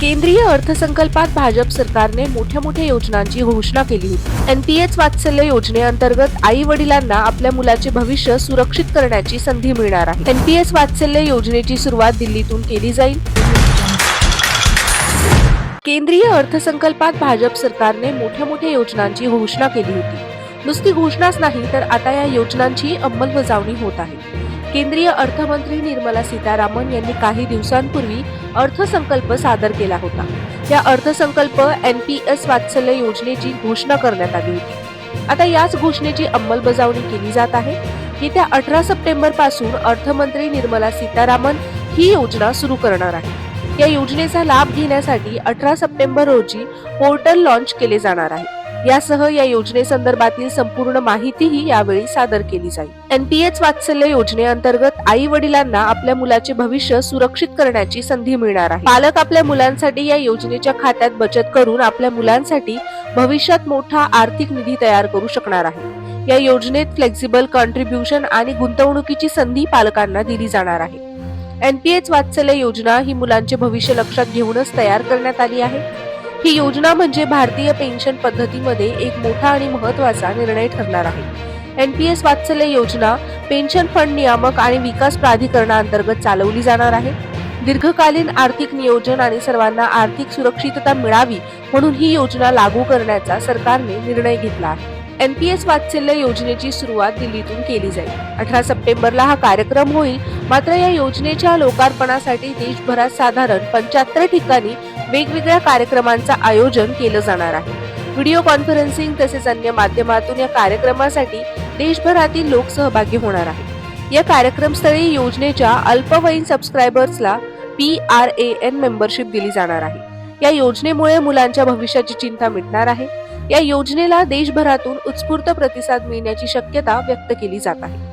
केंद्रीय अर्थसंकल्पात भाजप सरकारने मोठ्या मोठ्या योजनांची घोषणा केली होती. एनपीएस वात्सल्य योजनेअंतर्गत आई वडिलांना आपल्या मुलाचे भविष्य सुरक्षित करण्याची संधी मिळणार आहे. एनपीएस वात्सल्य योजनेची सुरुवात दिल्लीतून केली जाईल. केंद्रीय अर्थसंकल्पात भाजप सरकारने मोठ्या मोठ्या योजनांची घोषणा केली होती. नुसती घोषणाच नाही तर आता या योजनांची अंमलबजावणी होत आहे. केंद्रीय अर्थमंत्री निर्मला सीतारामन यांनी काही दिवसांपूर्वी अर्थसंकल्प सादर केला होता. या अर्थसंकल्प एन पी एस वात्सल्य योजनेची घोषणा करण्यात आली होती. आता याच घोषणेची अंमलबजावणी केली जात आहे. येत्या अठरा सप्टेंबरपासून अर्थमंत्री निर्मला सीतारामन ही योजना सुरू करणार आहे. या योजनेचा लाभ घेण्यासाठी अठरा सप्टेंबर रोजी पोर्टल लॉन्च केले जाणार आहे. यासह या योजनेसंदर्भातील संपूर्ण माहितीही यावेळी सादर केली जाईल. एनपीएच वात्सल्य योजनेअंतर्गत आई वडिलांना आपल्या मुलाचे भविष्य सुरक्षित करण्याची संधी मिळणार आहे. पालक आपल्या मुलांसाठी या योजनेच्या खात्यात बचत करून आपल्या मुलांसाठी भविष्यात मोठा आर्थिक निधी तयार करू शकणार आहे. या योजनेत फ्लेक्झिबल कॉन्ट्रीब्युशन आणि गुंतवणुकीची संधी पालकांना दिली जाणार आहे. एनपीएच वात्सल्य योजना ही मुलांचे भविष्य लक्षात घेऊनच तयार करण्यात आली आहे. ही योजना म्हणजे भारतीय पेन्शन पद्धतीमध्ये एक मोठा आणि महत्त्वाचा निर्णय ठरणार आहे. एनपीएस वात्सल्य योजना पेन्शन फंड नियामक आणि विकास प्राधिकरणाअंतर्गत चालवली जाणार आहे. दीर्घकालीन आर्थिक नियोजन आणि सर्वांना आर्थिक सुरक्षितता मिळावी म्हणून ही योजना लागू करण्याचा सरकारने निर्णय घेतला आहे. एन पी एस वात्सल्य योजनेची सुरुवात दिल्लीतून केली जाईल. अठरा सप्टेंबरला हा कार्यक्रम होईल. मात्र या योजनेच्या लोकार्पणासाठी देशभरात साधारण पंच्याहत्तर ठिकाणी वेगवेगळ्या कार्यक्रमांचं आयोजन केलं जाणार आहे. व्हिडिओ कॉन्फरन्सिंग तसेच अन्य माध्यमातून या कार्यक्रमासाठी देशभरातील लोक सहभागी होणार आहेत. या कार्यक्रमस्थळी योजनेच्या अल्पवयीन सबस्क्रायबर्सला P R A N membership दिली जाणार आहे. या योजनेमुळे मुलांच्या भविष्याची चिंता मिटणार आहे. या योजनेला देशभरातून उत्स्फूर्त प्रतिसाद मिळण्याची शक्यता व्यक्त केली जात आहे.